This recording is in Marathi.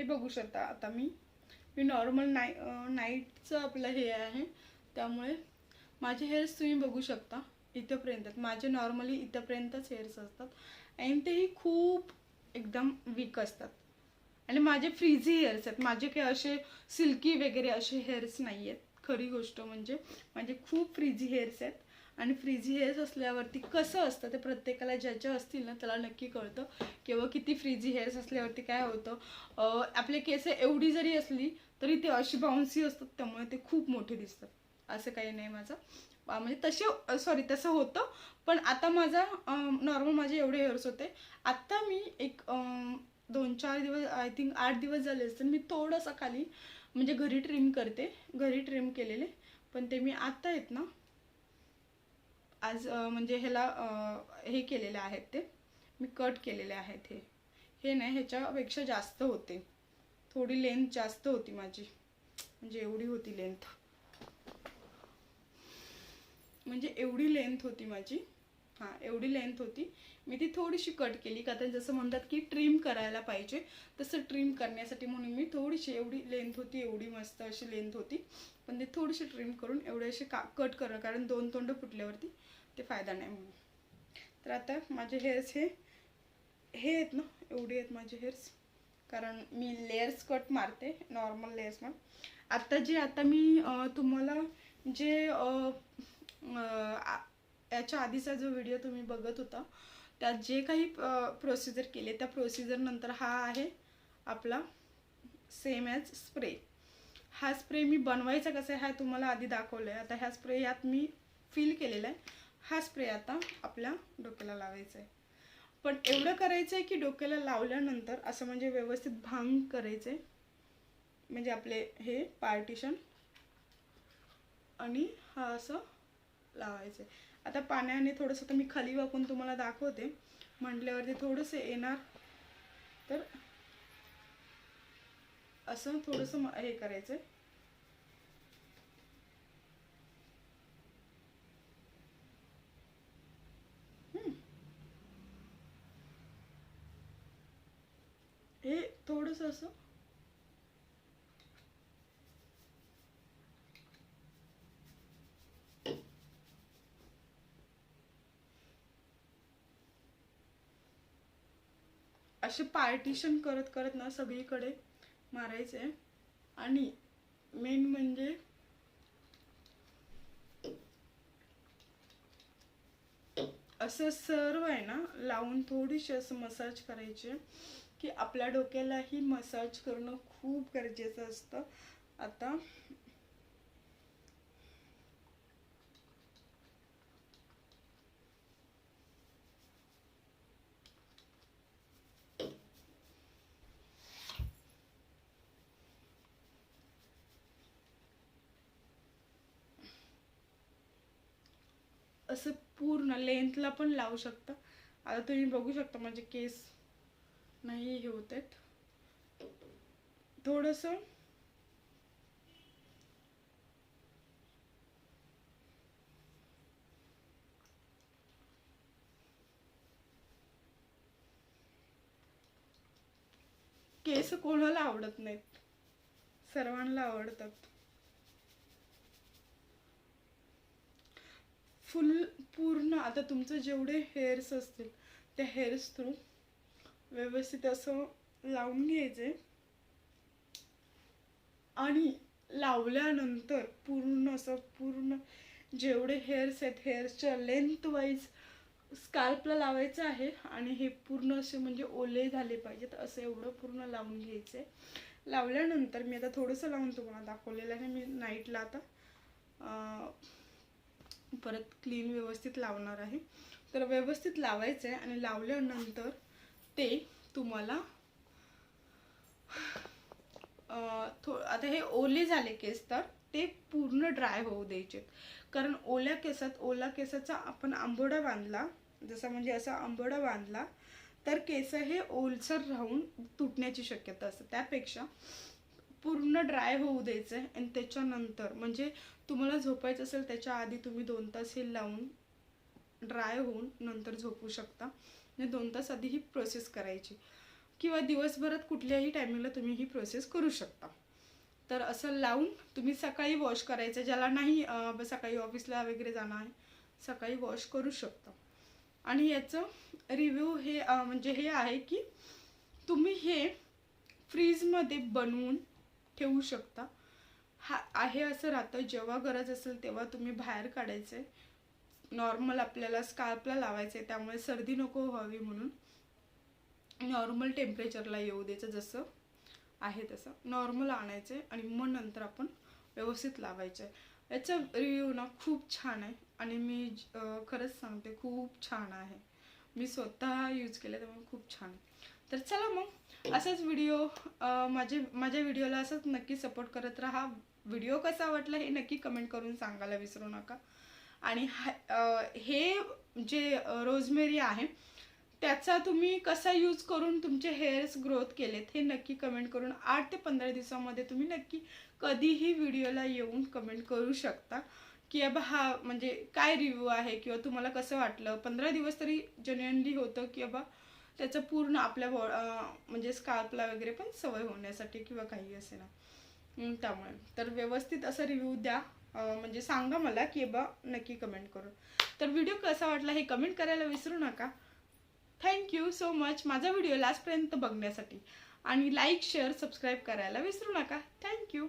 हे बघू शकता आता मी. मी नॉर्मल नाई नाईटचं आपलं हे आहे. त्यामुळे माझे हेअर्स तुम्ही बघू शकता इथंपर्यंत. माझे नॉर्मली इथंपर्यंतच हेअर्स असतात. आणि तेही खूप एकदम वीक असतात. आणि माझे फ्रीझी हेअर्स आहेत. माझे काही असे सिल्की वगैरे असे हेअर्स नाही आहेत खरी गोष्ट म्हणजे माझे खूप फ्रीझी हेअर्स आहेत. आणि फ्रीझी हेअर्स असल्यावरती कसं असतं ते प्रत्येकाला ज्याच्या असतील ना त्याला नक्की कळतं किंवा किती फ्रीझी हेअर्स असल्यावरती काय होतं. आपले केस एवढी जरी असली तरी ते अशी बाउन्सी असतात त्यामुळे ते खूप मोठे दिसतात. असं काही नाही माझं. म्हणजे तसे सॉरी तसं होतं. पण आता माझा नॉर्मल माझे एवढे हेअर्स होते. आत्ता मी एक दोन चार दिवस आय थिंक आठ दिवस झाले असतील मी थोडंसं खाली म्हणजे घरी ट्रिम करते. घरी ट्रिम केलेले. पण ते मी आत्ता आहेत ना आज म्हणजे ह्याला हे केलेले आहेत ते. मी कट केलेले आहेत हे. हे नाही ह्याच्यापेक्षा जास्त होते. थोडी लेंथ जास्त होती माझी. म्हणजे एवढी होती लेंथ. म्हणजे एवढी लेंथ होती माझी. हां एवढी लेंथ होती. मी ती थोडीशी कट केली का तर जसं म्हणतात की ट्रिम करायला पाहिजे तसं ट्रिम करण्यासाठी म्हणून मी थोडीशी एवढी लेंथ होती एवढी मस्त अशी लेंथ होती. पण ते थोडीशी ट्रिम करून एवढे असे का कट करा कारण दोन तोंड फुटल्यावरती ते फायदा नाही म्हणून. तर आता माझे हेअर्स हे हे आहेत ना एवढे आहेत माझे हेअर्स कारण मी लेअर्स कट मारते नॉर्मल लेअर्स मग आत्ता जे आता मी तुम्हाला जे आ- याच्या आधीचा जो व्हिडिओ तुम्ही बघत होता त्यात जे काही प्रोसिजर केले त्या प्रोसिजर नंतर हा आहे आपला सेम ॲज स्प्रे हा स्प्रे मी बनवायचा कसा आहे हा तुम्हाला आधी दाखवलं आहे आता ह्या स्प्रे यात मी फील केलेला आहे. हा स्प्रे आता आपल्या डोक्याला लावायचा आहे. पण एवढं करायचं आहे की डोक्याला लावल्यानंतर असं म्हणजे व्यवस्थित भांग करायचे म्हणजे आपले हे पार्टिशन आणि हा असं लावायचं आहे आता पाण्याने थोडंसं तर मी खाली वाकून तुम्हाला दाखवते. म्हटल्यावरती थोडंसं येणार. तर असं थोडंसं हे करायचं हे थोडंसं असं असे पार्टिशन करत करत ना सगळीकडे मारायचे. आहे आणि मेन म्हणजे असं सर्व आहे ना लावून थोडीशी असं मसाज करायचे की आपल्या डोक्यालाही मसाज करणं खूप गरजेचं असतं. आता असं पूर्ण लेंथला पण लावू शकता. आता तुम्ही बघू शकता माझे केस नाही हे होत आहेत. थोडंसं केस कोणाला आवडत नाहीत? सर्वांना आवडतात. फुल पूर्ण आता तुमचं जेवढे हेअर्स असतील त्या हेअर्स थ्रू व्यवस्थित असं लावून घ्यायचे. आणि लावल्यानंतर पूर्ण असं पूर्ण जेवढे हेअर्स आहेत हेअर्सच्या लेंथ वाईज स्काल्पला लावायचं आहे आणि हे पूर्ण असे म्हणजे ओले झाले पाहिजेत असं एवढं पूर्ण लावून घ्यायचं. आहे लावल्यानंतर मी आता थोडंसं लावून तुम्हाला दाखवलेलं आहे मी नाईटला आता परत क्लीन व्यवस्थित लावणार आहे. तर व्यवस्थित लावायचं आहे आणि लावल्यानंतर ते तुम्हाला थो आता हे ओले झाले केस तर ते पूर्ण ड्राय होऊ द्यायचे कारण ओल्या केसात ओला केसाचा आपण आंबोडा बांधला जसा म्हणजे असा आंबोडा बांधला तर केस हे ओलसर राहून तुटण्याची शक्यता असते. त्यापेक्षा पूर्ण ड्राय होऊ द्यायचं आहे. आणि त्याच्यानंतर म्हणजे तुम्हाला झोपायचं असेल त्याच्या आधी तुम्ही दोन तास हे लावून ड्राय होऊन नंतर झोपू शकता. म्हणजे दोन तास आधी ही प्रोसेस करायची. किंवा दिवसभरात कुठल्याही टायमिंगला तुम्ही ही प्रोसेस करू शकता. तर असं लावून तुम्ही सकाळी वॉश करायचं ज्याला नाही सकाळी ऑफिसला वगैरे जाणं आहे सकाळी वॉश करू शकता. आणि याचं रिव्ह्यू हे म्हणजे हे आहे की तुम्ही हे फ्रीजमध्ये बनवून ठेवू शकता. हा आहे असं राहतं जेव्हा गरज असेल तेव्हा तुम्ही बाहेर काढायचे. नॉर्मल आपल्याला स्कार्पला लावायचे आहे त्यामुळे सर्दी नको व्हावी म्हणून. नॉर्मल टेम्परेचरला येऊ द्यायचं जसं आहे तसं. नॉर्मल आणायचे आणि मग नंतर आपण व्यवस्थित लावायचे. याचा रिव्ह्यू ना खूप छान आहे आणि मी खरंच सांगते खूप छान आहे. मी स्वतः यूज केलं त्यामुळे खूप छान आहे. तर चला मग असाच व्हिडिओ माझे माझ्या व्हिडिओला असंच नक्की सपोर्ट करत राहा. व्हिडिओ कसा वाटला हे नक्की कमेंट करून सांगायला विसरू नका. आणि हे जे रोजमेरी आहे त्याचा तुम्ही कसा यूज करून तुमचे हेअर्स ग्रोथ केलेत हे नक्की कमेंट करून आठ ते पंधरा दिवसामध्ये तुम्ही नक्की कधीही व्हिडिओला येऊन कमेंट करू शकता. की अब हा म्हणजे काय रिव्ह्यू आहे किंवा तुम्हाला कसं वाटलं? पंधरा दिवस तरी जेन्युअनली होतं की बाबा त्याचं पूर्ण आपल्या बॉ म्हणजे स्कार्पला वगैरे पण सवय होण्यासाठी किंवा काही असे ना त्यामुळे. तर व्यवस्थित असं रिव्ह्यू द्या. म्हणजे सांगा मला की बा नक्की कमेंट करून. तर व्हिडिओ कसा वाटला हे कमेंट करायला विसरू नका. थँक्यू सो मच माझा व्हिडिओ लास्टपर्यंत बघण्यासाठी. आणि लाईक शेअर सबस्क्राईब करायला विसरू नका. थँक्यू